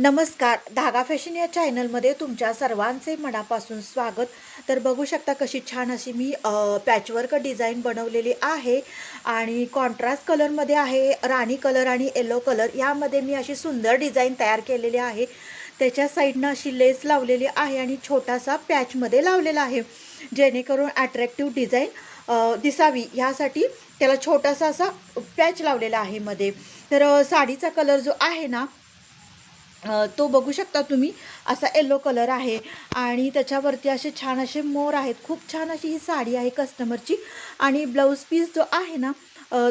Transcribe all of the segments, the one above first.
नमस्कार. धागा फॅशन या चॅनलमध्ये तुमच्या सर्वांचे मनापासून स्वागत. तर बघू शकता कशी छान अशी मी पॅचवर्क डिझाईन बनवलेली आहे. आणि कॉन्ट्रास्ट कलरमध्ये आहे राणी कलर आणि येलो कलर यामध्ये मी अशी सुंदर डिझाईन तयार केलेली आहे. त्याच्या साईडनं अशी लेस लावलेली आहे आणि छोटासा पॅचमध्ये लावलेला आहे. जेणेकरून अट्रॅक्टिव्ह डिझाईन दिसावी. ह्यासाठी त्याला छोटासा असा पॅच लावलेला आहे मध्ये. तर साडीचा कलर जो आहे ना तो बघू शकता तुम्ही. असा येल्लो कलर आहे आणि त्याच्यावरती असे छान असे मोर आहेत. खूप छान अशी ही साडी आहे कस्टमरची आणि ब्लाऊज पीस जो आहे ना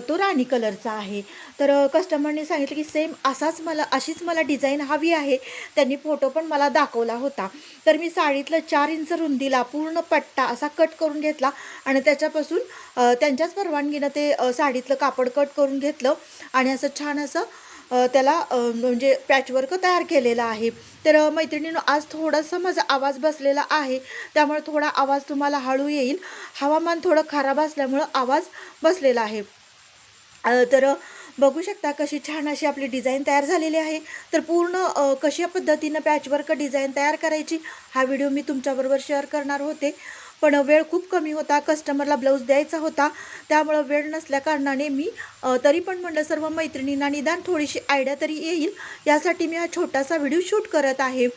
तो राणी कलरचा आहे. तर कस्टमरने सांगितलं की सेम असाच मला अशीच मला डिझाईन हवी आहे. त्यांनी फोटो पण मला दाखवला होता. तर मी साडीतलं चार इंच रुंदीला पूर्ण पट्टा असा कट करून घेतला आणि त्याच्यापासून त्यांच्याच परवानगीनं ते साडीतलं कापड कट करून घेतलं. आणि असं छान असं त्याला म्हणजे पॅचवर्क तयार केलेला आहे. तर मैत्रिणीनं आज थोडासा माझा आवाज बसलेला आहे. त्यामुळे थोडा आवाज तुम्हाला हळू येईल. हवामान थोडं खराब असल्यामुळं आवाज बसलेला आहे. तर बघू शकता कशी छान अशी आपली डिझाईन तयार झालेली आहे. तर पूर्ण कशा पद्धतीनं पॅचवर्क डिझाईन तयार करायची हा व्हिडिओ मी तुमच्याबरोबर शेअर करणार होते. पण वेळ खूप कमी होता कस्टमरला ब्लाऊज द्यायचा होता. त्यामुळं वेळ नसल्या कारणाने मी तरी पण म्हणलं सर्व मैत्रिणींना निदान थोडीशी आयडिया तरी येईल. यासाठी मी हा छोटासा व्हिडिओ शूट करत आहे.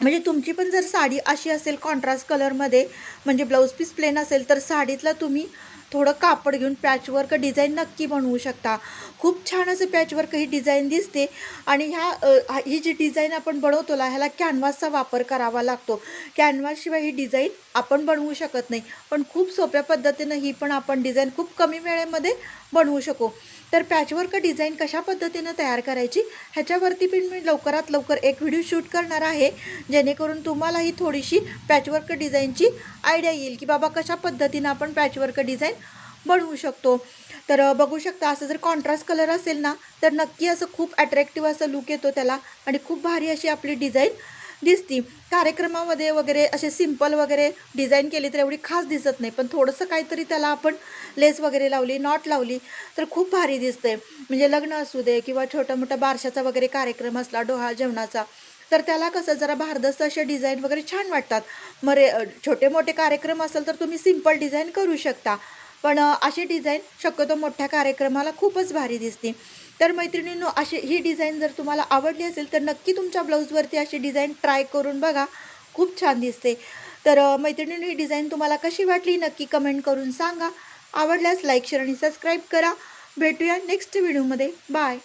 म्हणजे तुमची पण जर साडी अशी असेल कॉन्ट्रास्ट कलरमध्ये म्हणजे ब्लाऊज पीस प्लेन असेल तर साडीतला तुम्ही थोडं कापड घेऊन पॅचवर्क डिझाईन नक्की बनवू शकता. खूप छान असं पॅचवर्क ही डिझाईन दिसते. आणि ह्या ही जी डिझाईन आपण बनवतो ना ह्याला कॅनव्हासचा वापर करावा लागतो. कॅनव्हासशिवाय ही डिझाईन आपण बनवू शकत नाही. पण खूप सोप्या पद्धतीनं ही पण आपण डिझाईन खूप कमी वेळेमध्ये बनवू शकू. तर पॅचवर्क डिझाईन कशा पद्धतीनं तयार करायची ह्याच्यावरती पण मी लवकरात लवकर एक व्हिडिओ शूट करणार आहे. जेणेकरून तुम्हालाही थोडीशी पॅचवर्क डिझाईनची आयडिया येईल की बाबा कशा पद्धतीनं आपण पॅचवर्क डिझाईन बनवू शकतो. तर बघू शकता असं जर कॉन्ट्रास्ट कलर असेल ना तर नक्की असं खूप अट्रॅक्टिव्ह असं लुक येतो त्याला आणि खूप भारी अशी आपली डिझाईन दिसती कार्यक्रमामध्ये वगैरे असे सिंपल वगैरे डिझाईन केली तर एवढी खास दिसत नाही. पण थोडंसं काहीतरी त्याला आपण लेस वगैरे लावली नॉट लावली तर खूप भारी दिसते म्हणजे लग्न असू दे किंवा छोटा मोठा बारशाचा वगैरे कार्यक्रम असला डोहाळ जेवणाचा तर त्याला कसं जरा भारदस्त असे डिझाईन वगैरे छान वाटतात. मरे छोटे मोठे कार्यक्रम असेल तर तुम्ही सिंपल डिझाईन करू शकता. पण अशी डिझाईन शक्यतो मोठ्या कार्यक्रमाला खूपच भारी दिसते. तर मैत्रिणींनो अशी ही डिझाईन जर तुम्हाला आवडली असेल तर नक्की तुमच्या ब्लाऊजवरती अशी डिझाईन ट्राय करून बघा. खूप छान दिसते. तर मैत्रिणींनो ही डिझाईन तुम्हाला कशी वाटली नक्की कमेंट करून सांगा. आवडल्यास लाईक शेअर आणि सबस्क्राईब करा. भेटूया नेक्स्ट व्हिडिओमध्ये बाय